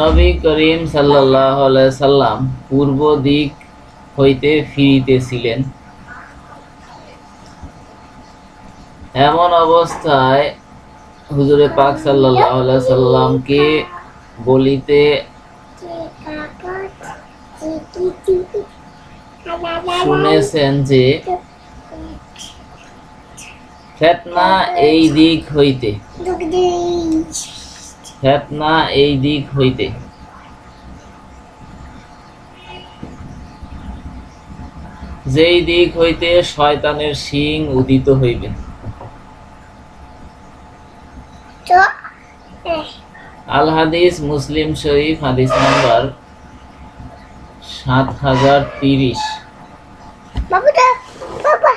নবী করিম সাল্লাহ সাল্লাম পূর্ব দিক হইতে ফিরিতেছিলেন। এমন অবস্থায় হুজুরে পাক সাল্লাহ সাল্লামকে বলিতে শুনেছেন যে, ফেতনা এই দিক হইতে। ফেতনা এই দিক হইতে। যেই দিক হইতে শয়তানের শিং উদিত হইবে। আল হাদিস মুসলিম শরীফ হাদিস নাম্বার সাত হাজার তিরিশ বাবা।